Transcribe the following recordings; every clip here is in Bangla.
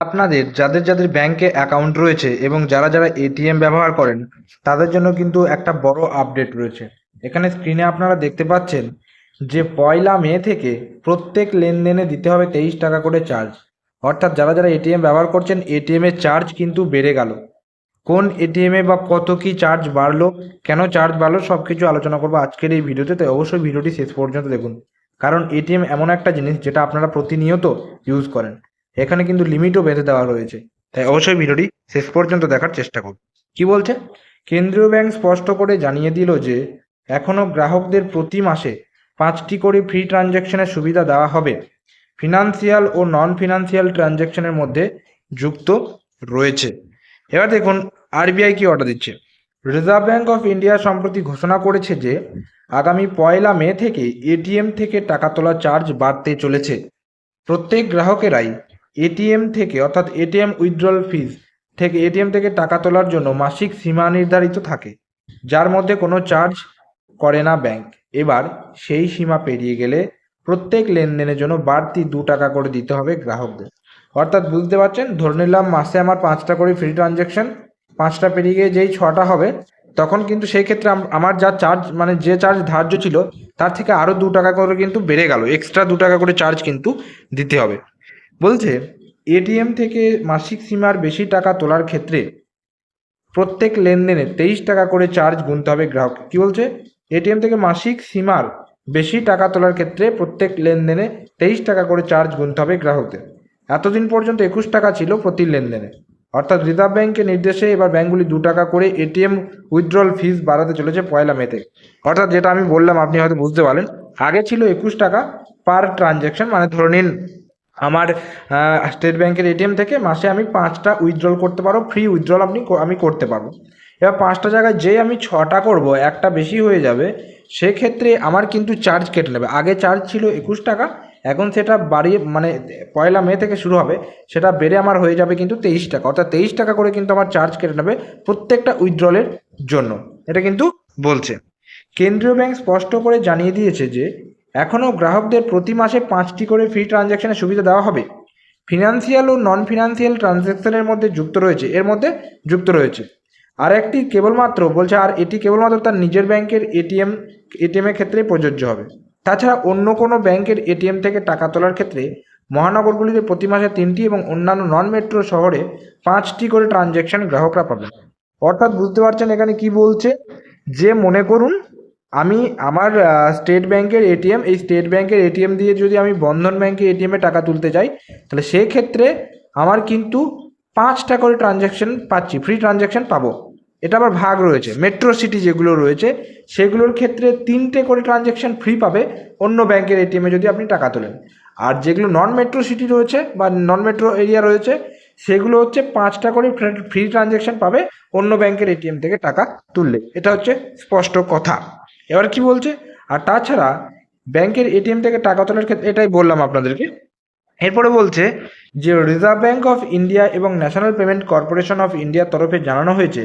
আপনাদের, যাদের যাদের ব্যাংকে অ্যাকাউন্ট রয়েছে এবং যারা যারা এটিএম ব্যবহার করেন, তাদের জন্য কিন্তু একটা বড় আপডেট রয়েছে। এখানে স্ক্রিনে আপনারা দেখতে পাচ্ছেন যে পয়লা মে থেকে প্রত্যেক লেনদেনে দিতে হবে তেইশ টাকা করে চার্জ অর্থাৎ যারা যারা এটিএম ব্যবহার করছেন এটিএমের চার্জ কিন্তু বেড়ে গেল। কোন এটিএমে বা কত কি চার্জ বাড়লো, কেন চার্জ বাড়লো সব কিছু আলোচনা করব আজকের এই ভিডিওতে। তাই অবশ্যই ভিডিওটি শেষ পর্যন্ত দেখুন। কারণ এটিএম এমন একটা জিনিস যেটা আপনারা প্রতিনিয়ত ইউজ করেন। এখানে কিন্তু লিমিটও বেঁধে দেওয়া রয়েছে। তাই অবশ্যই ভিডিওটি শেষ পর্যন্ত দেখার চেষ্টা করুন। কি বলছে? কেন্দ্রীয় ব্যাংক স্পষ্ট করে জানিয়ে দিল যে, এখনও গ্রাহকদের প্রতি মাসে পাঁচটি করে ফ্রি ট্রানজ্যাকশনের সুবিধা দেওয়া হবে। ফিনান্সিয়াল ও নন ফিনান্সিয়াল ট্রানজ্যাকশনের মধ্যে যুক্ত রয়েছে। এবার দেখুন, আরবিআই কি অর্ডার দিচ্ছে? রিজার্ভ ব্যাঙ্ক অফ ইন্ডিয়া সম্প্রতি ঘোষণা করেছে যে, আগামী পয়লা মে থেকে এটিএম থেকে টাকা তোলার চার্জ বাড়তে চলেছে। প্রত্যেক গ্রাহকেরাই এটিএম থেকে, অর্থাৎ এটিএম উইথড্রল ফিজ থেকে, এটিএম থেকে টাকা তোলার জন্য মাসিক সীমা নির্ধারিত থাকে, যার মধ্যে কোনো চার্জ করে না ব্যাংক এবার সেই সীমা পেরিয়ে গেলে প্রত্যেক লেনদেনের জন্য বাড়তি দু টাকা করে দিতে হবে গ্রাহকদের। অর্থাৎ বুঝতে পারছেন? ধরে নিলাম মাসে আমার পাঁচটা করে ফ্রি ট্রানজ্যাকশন পাঁচটা পেরিয়ে গিয়ে যেই ছটা হবে, তখন কিন্তু সেই ক্ষেত্রে আমার যা চার্জ মানে যে চার্জ ধার্য ছিল, তার থেকে আরও দু টাকা করে কিন্তু বেড়ে গেল। এক্সট্রা দু টাকা করে চার্জ কিন্তু দিতে হবে। বলছে, এটিএম থেকে মাসিক সীমার বেশি টাকা তোলার ক্ষেত্রে প্রত্যেক লেনদেনে তেইশ টাকা করে চার্জ গুনতে হবে গ্রাহক কী বলছে? এটিএম থেকে মাসিক সীমার বেশি টাকা তোলার ক্ষেত্রে প্রত্যেক লেনদেনে তেইশ টাকা করে চার্জ গুনতে হবে গ্রাহকদের। এতদিন পর্যন্ত একুশ টাকা ছিল প্রতি লেনদেনে। অর্থাৎ রিজার্ভ ব্যাংকের নির্দেশে এবার ব্যাঙ্কগুলি দু টাকা করে এটিএম উইথড্রল ফিস বাড়াতে চলেছে পয়লা মেতে। অর্থাৎ যেটা আমি বললাম, আপনি হয়তো বুঝতে পারেন আগে ছিল একুশ টাকা পার ট্রানজ্যাকশন মানে ধরে নিন আমার স্টেট ব্যাংকের এটিএম থেকে মাসে আমি পাঁচটা উইথড্রল করতে পারব ফ্রি উইথড্রল আপনি আমি করতে পারব। এবার পাঁচটা জায়গায় যে আমি ছটা করব, একটা বেশি হয়ে যাবে, সেক্ষেত্রে আমার কিন্তু চার্জ কেটে নেবে। আগে চার্জ ছিল একুশ টাকা, এখন সেটা বাড়িয়ে মানে পয়লা মে থেকে শুরু হবে, সেটা বেড়ে আমার হয়ে যাবে কিন্তু তেইশ টাকা। অর্থাৎ তেইশ টাকা করে কিন্তু আমার চার্জ কেটে নেবে প্রত্যেকটা উইথড্রলের জন্য। এটা কিন্তু বলছে। কেন্দ্রীয় ব্যাংক স্পষ্ট করে জানিয়ে দিয়েছে যে এখনও গ্রাহকদের প্রতি মাসে পাঁচটি করে ফ্রি ট্রানজ্যাকশনের সুবিধা দেওয়া হবে। ফিনান্সিয়াল ও নন ফিনান্সিয়াল ট্রানজ্যাকশনের মধ্যে যুক্ত রয়েছে। এর মধ্যে যুক্ত রয়েছে। আর একটি কেবলমাত্র বলছে, আর এটি কেবলমাত্র তার নিজের ব্যাংকের এটিএম, এটিএমের ক্ষেত্রে প্রযোজ্য হবে। তাছাড়া অন্য কোনো ব্যাংকের এটিএম থেকে টাকা তোলার ক্ষেত্রে মহানগরগুলিতে প্রতি মাসে তিনটি এবং অন্যান্য নন মেট্রো শহরে পাঁচটি করে ট্রানজ্যাকশন গ্রাহকরা পাবেন। অর্থাৎ বুঝতে পারছেন এখানে কি বলছে? যে মনে করুন আমি আমার স্টেট ব্যাংকের এটিএম এই স্টেট ব্যাংকের এটিএম দিয়ে যদি আমি বন্ধন ব্যাংকের এটিএমে টাকা তুলতে যাই, তাহলে সেই ক্ষেত্রে আমার কিন্তু পাঁচটা করে ট্রানজ্যাকশন পাচ্ছি ফ্রি ট্রানজ্যাকশন পাবো। এটা আবার ভাগ রয়েছে মেট্রো সিটি যেগুলো রয়েছে, সেগুলোর ক্ষেত্রে তিনটে করে ট্রানজ্যাকশন ফ্রি পাবে অন্য ব্যাংকের এটিএমে যদি আপনি টাকা তোলেন। আর যেগুলো নন মেট্রো সিটি রয়েছে বা নন মেট্রো এরিয়া রয়েছে, সেগুলো হচ্ছে পাঁচটা করে ফ্রি ট্রানজ্যাকশন পাবে অন্য ব্যাংকের এটিএম থেকে টাকা তুললে। এটা হচ্ছে স্পষ্ট কথা। এবার কি বলছে? আর তাছাড়া ব্যাংকের এটিএম থেকে টাকা তোলার ক্ষেত্রে এটাই বললাম আপনাদেরকে। এরপরে বলছে যে রিজার্ভ ব্যাঙ্ক অফ ইন্ডিয়া এবং ন্যাশনাল পেমেন্ট কর্পোরেশন অফ ইন্ডিয়ার তরফে জানানো হয়েছে,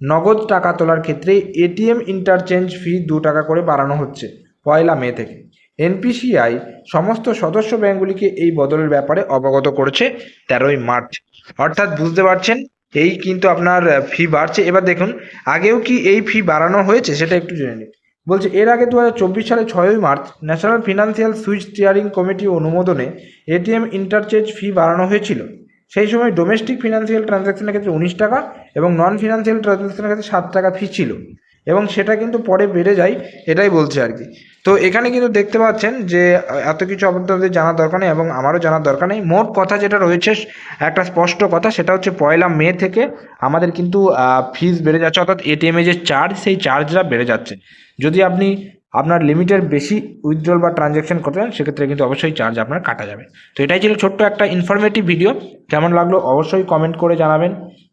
নগদ টাকা তোলার ক্ষেত্রে এটিএম ইন্টারচেঞ্জ ফি দু টাকা করে বাড়ানো হচ্ছে পয়লা মে থেকে। এনপিসিআই সমস্ত সদস্য ব্যাংকগুলিকে এই বদলের ব্যাপারে অবগত করেছে তেরোই মার্চ। অর্থাৎ বুঝতে পারছেন, এই কিন্তু আপনার ফি বাড়ছে। এবার দেখুন, আগেও কি এই ফি বাড়ানো হয়েছে সেটা একটু জেনে নিন বলছে, এর আগে দু হাজার চব্বিশ সালে ছয়ই March National Financial Switch Steering Committee অনুমোদনে ATM interchange fee বাড়ানো হয়েছিল। সেই সময় ডোমেস্টিক ফিনান্সিয়াল ট্রানজ্যাকশনের ক্ষেত্রে উনিশ টাকা এবং নন ফিনান্সিয়াল ট্রানজ্যাকশনের ক্ষেত্রে সাত টাকা ফি ছিল। এবং সেটা কিন্তু পরে বেড়ে যায়, এটাই বলছে আর কি। তো এখানে কিন্তু দেখতে পাচ্ছেন যে, এত কিছু আপনাদের জানার দরকার নেই এবং আমারও জানার দরকার নেই। মোট কথা যেটা রয়েছে, একটা স্পষ্ট কথা, সেটা হচ্ছে পয়লা মে থেকে আমাদের কিন্তু ফিস বেড়ে যাচ্ছে। অর্থাৎ এটিএমে যে চার্জ সেই চার্জটা বেড়ে যাচ্ছে। যদি আপনি আপনার লিমিটের বেশি উইথড্রল বা ট্রানজ্যাকশন করতে চান, সেক্ষেত্রে কিন্তু অবশ্যই চার্জ আপনার কাটা যাবে। তো এটাই ছিল ছোট্ট একটা ইনফরমেটিভ ভিডিও কেমন লাগল অবশ্যই কমেন্ট করে জানাবেন।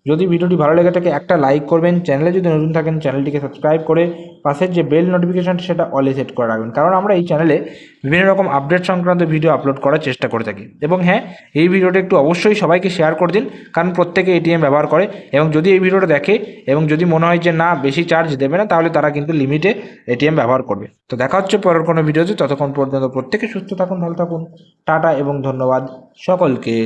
যদি ভিডিওটি ভালো লেগে থাকে, একটা লাইক করবেন। চ্যানেলে যদি নতুন থাকেন চ্যানেলটিকে সাবস্ক্রাইব করে পাশের যে বেল নোটিফিকেশন সেটা অলে সেট করে রাখবেন। কারণ আমরা এই চ্যানেলে বিভিন্ন রকম আপডেট সংক্রান্ত ভিডিও আপলোড করার চেষ্টা করে থাকি। এবং হ্যাঁ এই ভিডিওটা একটু অবশ্যই সবাইকে শেয়ার করে দিন, কারণ প্রত্যেকে এটিএম ব্যবহার করে। এবং যদি এই ভিডিওটা দেখে, এবং যদি মনে হয় যে, না, বেশি চার্জ দেবে না, তাহলে তারা কিন্তু লিমিটে এটিএম ব্যবহার করবে। তো দেখা হচ্ছে পরের কোনো ভিডিওতে ততক্ষণ পর্যন্ত প্রত্যেকে সুস্থ থাকুন, ভালো থাকুন। টাটা এবং ধন্যবাদ সকলকে।